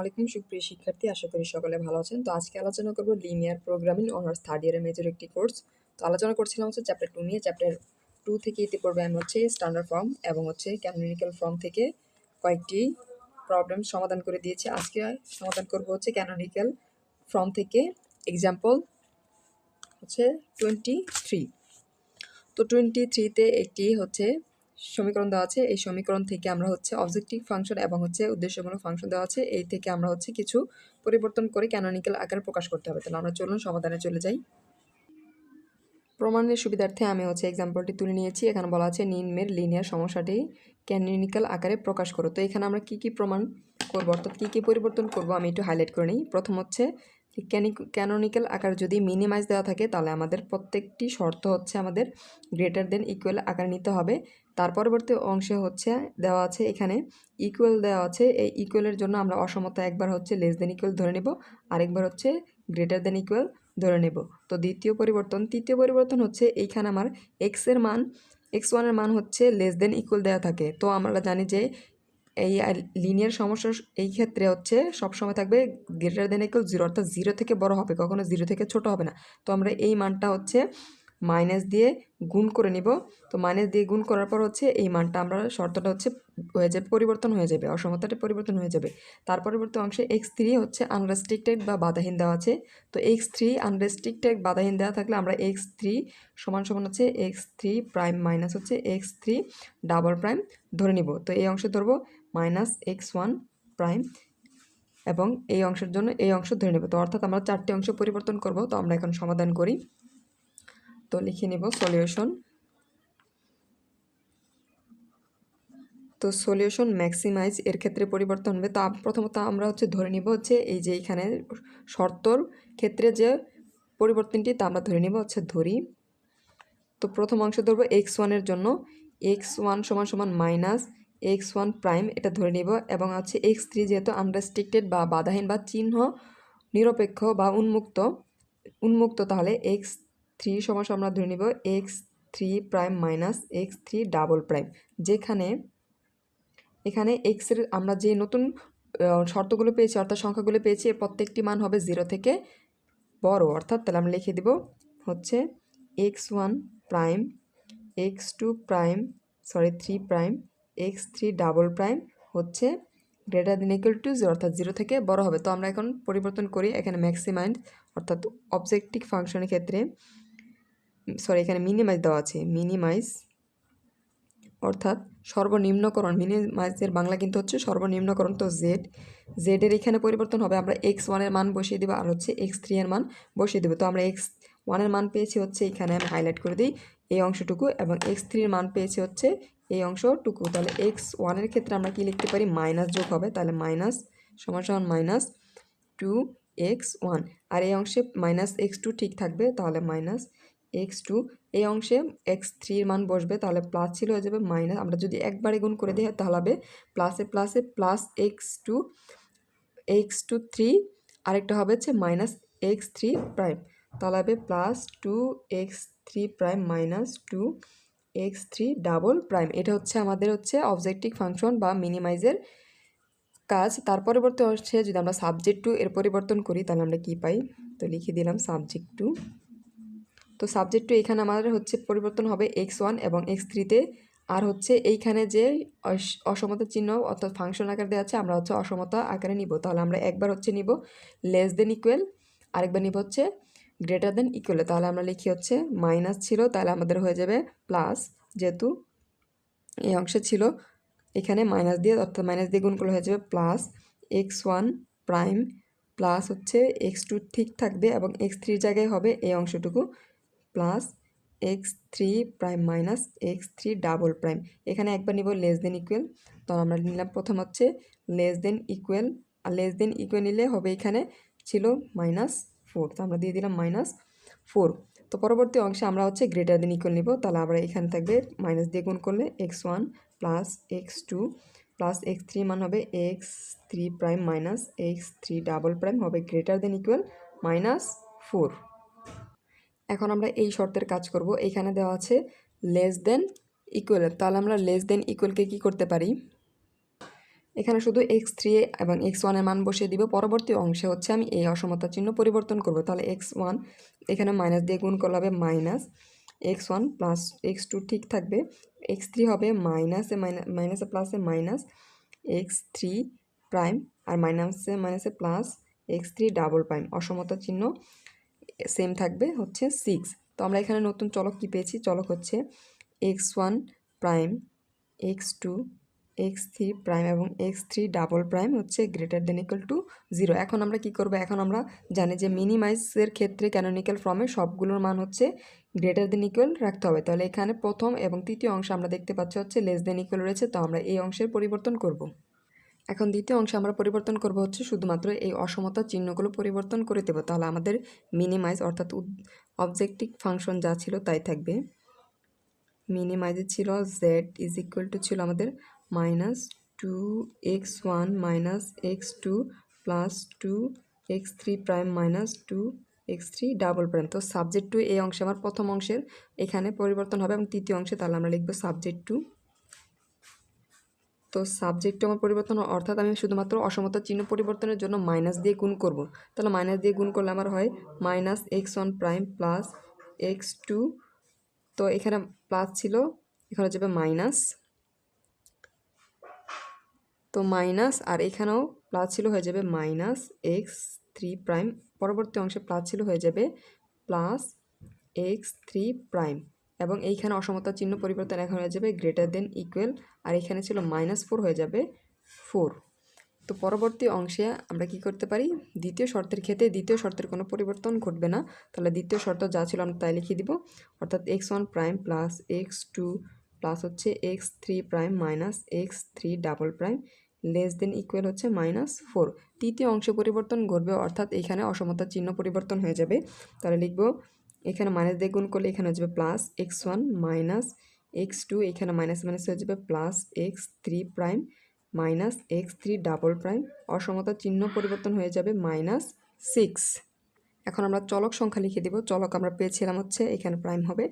আলাইকুম, সুপ্রিয় শিক্ষার্থী, আশা করি সকলে ভালো আছেন। তো আজকে আলোচনা করব লিনিয়ার প্রোগ্রামিং অনার্স থার্ড ইয়ারের মেজর একটি কোর্স তো আলোচনা করছিলাম হচ্ছে চ্যাপ্টার টু নিয়ে। চ্যাপ্টার টু থেকে ইতিপূর্বে আমি হচ্ছে স্ট্যান্ডার্ড ফর্ম এবং হচ্ছে ক্যানোনিক্যাল ফর্ম থেকে কয়েকটি প্রবলেম সমাধান করে দিয়েছি। আজকে সমাধান করব হচ্ছে ক্যানোনিক্যাল ফর্ম থেকে এক্সাম্পল হচ্ছে টোয়েন্টি থ্রি তো টোয়েন্টি থ্রিতে একটি হচ্ছে সমীকরণ দেওয়া আছে। এই সমীকরণ থেকে আমরা হচ্ছে অবজেক্টিভ ফাংশন এবং হচ্ছে উদ্দেশ্যমূলক ফাংশন দেওয়া আছে। এই থেকে আমরা হচ্ছে কিছু পরিবর্তন করে ক্যানোনিক্যাল আকারে প্রকাশ করতে হবে। তাহলে আমরা চলুন সমাধানে চলে যাই। প্রমাণের সুবিধার্থে আমি হচ্ছে এক্সাম্পলটি তুলে নিয়েছি। এখানে বলা আছে নিম্নের লিনিয়ার সমস্যাটি ক্যানোনিক্যাল আকারে প্রকাশ করো। তো এখানে আমরা কি কি প্রমাণ করব? অর্থাৎ কী কী পরিবর্তন করব? আমি একটু হাইলাইট করে নিই। প্রথম হচ্ছে ক্যানোনিক্যাল আকার যদি মিনিমাইজ দেওয়া থাকে, তাহলে আমাদের প্রত্যেকটি শর্ত হচ্ছে আমাদের গ্রেটার দেন ইকুয়াল আকার নিতে হবে। তার পরবর্তী অংশে হচ্ছে, দেওয়া আছে এখানে ইকুয়াল দেওয়া আছে। এই ইকুয়ালের জন্য আমরা অসমতা একবার হচ্ছে লেস দেন ইকুয়াল ধরে নেব। আরেকবার হচ্ছে গ্রেটার দেন ইকুয়াল ধরে নেব। তো দ্বিতীয় পরিবর্তন, তৃতীয় পরিবর্তন হচ্ছে এইখানে আমার এক্সের মান এক্স ওয়ানের মান হচ্ছে লেস দেন ইকুয়াল দেওয়া থাকে। তো আমরা জানি যে এই লিনিয়ার সমস্যা এই ক্ষেত্রে হচ্ছে সবসময় থাকবে গ্রেটার দেন ইকুয়াল জিরো অর্থাৎ জিরো থেকে বড় হবে, কখনো জিরো থেকে ছোট হবে না। তো আমরা এই মানটা হচ্ছে মাইনাস দিয়ে গুণ করে নিব। তো মাইনাস দিয়ে গুণ করার পর হচ্ছে এই মানটা আমরা শর্তটা হচ্ছে হয়ে যাবে, পরিবর্তন হয়ে যাবে, অসমতাটা পরিবর্তন হয়ে যাবে। তার পরবর্তী অংশে এক্স থ্রি হচ্ছে আনরেস্ট্রিক্টেড বা বাধাহীন দেওয়া আছে। তো এক্স থ্রি আনরেস্ট্রিক্টেড বাধাহীন দেওয়া থাকলে আমরা এক্স থ্রি সমান সমান হচ্ছে এক্স থ্রি প্রাইম মাইনাস হচ্ছে এক্স থ্রি ডাবল প্রাইম ধরে নিব। তো এই অংশে ধরবো মাইনাস এক্স ওয়ান প্রাইম এবং এই অংশের জন্য এই অংশ ধরে নেব। তো অর্থাৎ আমরা চারটি অংশ পরিবর্তন করব। তো আমরা এখন সমাধান করি। তো লিখে নেব সলিউশন তো সলিউশন ম্যাক্সিমাইজ এর ক্ষেত্রে পরিবর্তন হবে। তা প্রথমত আমরা হচ্ছে ধরে নিব হচ্ছে এই যে এখানে শর্তর ক্ষেত্রে যে পরিবর্তনটি, তা আমরা ধরে নিব হচ্ছে ধরি। তো প্রথম অংশ ধরবো এক্স ওয়ানের জন্য। এক্স ওয়ান সমান সমান মাইনাস এক্স ওয়ান প্রাইম এটা ধরে নিব এবং হচ্ছে এক্স থ্রি যেহেতু আনরেস্ট্রিক্টেড বা বাধাহীন বা চিহ্ন নিরপেক্ষ বা উন্মুক্ত উন্মুক্ত তাহলে এক্স থ্রি সমস্যা আমরা ধরে নিব x three prime minus x three double prime. যেখানে, এখানে এক্সের আমরা যে নতুন শর্তগুলো পেয়েছি অর্থাৎ সংখ্যাগুলো পেয়েছি, এর প্রত্যেকটি মান হবে জিরো থেকে বড়। অর্থাৎ তাহলে আমরা লিখে দেব হচ্ছে x one prime, x two prime sorry three prime x three double prime হচ্ছে greater than equal to zero অর্থাৎ জিরো থেকে বড় হবে। তো আমরা এখন পরিবর্তন করি এখানে ম্যাক্সিমাইন্ড অর্থাৎ অবজেক্টিভ ফাংশনের ক্ষেত্রে। সরি এখানে মিনিমাইজ দেওয়া আছে। মিনিমাইজ অর্থাৎ সর্বনিম্নকরণ। মিনিমাইজের বাংলা কিন্তু হচ্ছে সর্বনিম্নকরণ। তো জেড জেডের এখানে পরিবর্তন হবে। আমরা এক্স ওয়ানের মান বসিয়ে দেবো আর হচ্ছে এক্স থ্রি এর মান বসিয়ে দেবো। তো আমরা এক্স ওয়ানের মান পেয়েছি হচ্ছে এখানে আমি হাইলাইট করে দিই। এই অংশটুকু এবং এক্স থ্রির মান পেয়েছি হচ্ছে এই অংশটুকু। তাহলে এক্স ওয়ানের ক্ষেত্রে আমরা কি লিখতে পারি? মাইনাস যোগ হবে। তাহলে মাইনাস সমান সমান মাইনাস টু এক্স ওয়ান আর এই অংশে মাইনাস এক্স টু ঠিক থাকবে। তাহলে মাইনাস এক্স টু এই অংশে এক্স থ্রির মান বসবে। তাহলে প্লাস ছিল হয়ে যাবে মাইনাস আমরা যদি একবারে গুণ করে দিই, তাহলে হবে প্লাসে প্লাসে plus x two x two three আরেকটা হবে হচ্ছে মাইনাস এক্স থ্রি প্রাইম তাহলে হবে plus two x three prime minus two x three double prime এটা হচ্ছে আমাদের হচ্ছে অবজেক্টিভ ফাংশন বা মিনিমাইজের কাজ। তার পরবর্তী হচ্ছে যদি আমরা সাবজেক্ট টু এর পরিবর্তন করি, তাহলে আমরা কী পাই? তো লিখে দিলাম সাবজেক্ট টু তো সাবজেক্ট টু এখানে আমাদের হচ্ছে পরিবর্তন হবে এক্স ওয়ান এবং এক্স থ্রিতে আর হচ্ছে এইখানে যে অসমতা চিহ্ন অর্থাৎ ফাংশন আকার দেওয়া আছে, আমরা হচ্ছে অসমতা আকারে নিব। তাহলে আমরা একবার হচ্ছে নিব লেস দেন ইকুয়াল আরেকবার নিব হচ্ছে গ্রেটার দেন ইকুয়াল তাহলে আমরা লিখি হচ্ছে মাইনাস ছিল, তাহলে আমাদের হয়ে যাবে প্লাস যেহেতু এই অংশে ছিল, এখানে মাইনাস দিয়ে, অর্থাৎ মাইনাস দিয়ে গুণ করলে হয়ে যাবে plus x one prime plus হচ্ছে এক্স টু ঠিক থাকবে এবং এক্স থ্রির জায়গায় হবে এই অংশটুকু plus x three prime minus x three double prime এখানে একবার নিব লেস দেন ইকুয়াল তো আমরা নিলাম প্রথম হচ্ছে লেস দেন ইকুয়াল আর লেস দেন ইকুয়াল নিলে হবে এখানে ছিল মাইনাস ফোর তো আমরা দিয়ে দিলাম মাইনাস ফোর তো পরবর্তী অংশে আমরা হচ্ছে গ্রেটার দেন ইকুয়াল নিব, তাহলে আমরা এখানে থাকবে মাইনাস দিয়ে গুণ করলে x one plus x two plus x three মান হবে x three prime minus x three double prime হবে greater than equal minus four এখন আমরা এই শর্তের কাজ করব, এখানে দেওয়া আছে লেস দেন ইকুয়াল তাহলে আমরা লেস দেন ইকুয়ালকে কী করতে পারি? এখানে শুধু এক্স থ্রি এবং এক্স ওয়ানের মান বসিয়ে দিব। পরবর্তী অংশে হচ্ছে আমি এই অসমতা চিহ্ন পরিবর্তন করব। তাহলে এক্স ওয়ান এখানে মাইনাস দিয়ে গুণ করলে হবে minus x one plus x two ঠিক থাকবে। এক্স থ্রি হবে মাইনাসে মাইনাসে প্লাসে মাইনাস এক্স থ্রি প্রাইম আর মাইনাসে মাইনাসে plus x three double prime অসমতা চিহ্ন সেম থাকবে হচ্ছে সিক্স তো আমরা এখানে নতুন চলক কী পেয়েছি? চলক হচ্ছে x one prime x two x three prime এবং এক্স থ্রি ডাবল প্রাইম হচ্ছে greater than equal to zero. এখন আমরা কি করব? এখন আমরা জানি যে মিনিমাইজের ক্ষেত্রে ক্যানোনিক্যাল ফর্মে সবগুলোর মান হচ্ছে গ্রেটার দেন ইকুয়াল রাখতে হবে। তাহলে এখানে প্রথম এবং তৃতীয় অংশ আমরা দেখতে পাচ্ছি হচ্ছে লেস দেন ইকুয়াল রয়েছে, তো আমরা এই অংশের পরিবর্তন করব। এখন দ্বিতীয় অংশে আমরা পরিবর্তন করব হচ্ছে শুধুমাত্র এই অসমতা চিহ্নগুলো পরিবর্তন করে দেবো। তাহলে আমাদের মিনিমাইজ অর্থাৎ অবজেক্টিভ ফাংশন যা ছিল তাই থাকবে। মিনিমাইজে ছিল জেড ইজ ইকুয়াল টু ছিল আমাদের minus two x one minus x two plus two x three prime minus two x three double prime তো সাবজেক্ট টু এই অংশে আমার প্রথম অংশের এখানে পরিবর্তন হবে এবং তৃতীয় অংশে তাহলে আমরা লিখব সাবজেক্ট টু তো সাবজেক্ট আমার পরিবর্তন অর্থাৎ আমি শুধুমাত্র অসমতার চিহ্ন পরিবর্তনের জন্য মাইনাস দিয়ে গুণ করব। তাহলে মাইনাস দিয়ে গুণ করলে আমার হয় minus x one prime plus x two তো এখানে প্লাস ছিল, এখানে যাবে মাইনাস তো মাইনাস, আর এখানেও প্লাস ছিল হয়ে যাবে মাইনাস এক্স থ্রি প্রাইম। পরবর্তী অংশে প্লাস ছিল হয়ে যাবে প্লাস এক্স থ্রি প্রাইম। এবং এইখানে অসমতার চিহ্ন পরিবর্তন এখন হয়ে যাবে গ্রেটার দেন ইকুয়াল, আর এখানে ছিল মাইনাস ফোর হয়ে যাবে ফোর। তো পরবর্তী অংশে আমরা কি করতে পারি? দ্বিতীয় শর্তের ক্ষেত্রে দ্বিতীয় শর্তের কোনো পরিবর্তন ঘটবে না। তাহলে দ্বিতীয় শর্ত যা ছিল আমরা তাই লিখে দিব। অর্থাৎ x one prime plus x two plus হচ্ছে x three prime minus x three double prime. Less than equal হচ্ছে মাইনাস ফোর তৃতীয় অংশ পরিবর্তন ঘটবে, অর্থাৎ এখানে অসমতার চিহ্ন পরিবর্তন হয়ে যাবে। তাহলে লিখব, এখানে মাইনাস দিয়ে গুণ করলে এখানে হয়ে যাবে plus x one minus x two এখানে মাইনাস মাইনাস হয়ে যাবে plus x three prime minus x three double prime অসমতার চিহ্ন পরিবর্তন হয়ে যাবে মাইনাস সিক্স এখন আমরা চলক সংখ্যা লিখে দেব। চলক আমরা পেয়েছিলাম হচ্ছে, এখানে প্রাইম হবে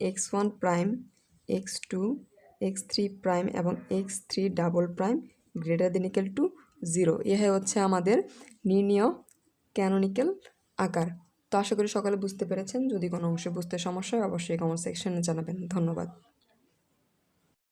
x one prime x two x three prime এবং x three double prime greater than equal to zero ইহাই হচ্ছে আমাদের নির্ণীয় ক্যানোনিক্যাল আকার। তো আশা করি সকালে বুঝতে পেরেছেন। যদি কোনো অংশে বুঝতে সমস্যা হয়, অবশ্যই কমেন্ট সেকশনে জানাবেন। ধন্যবাদ।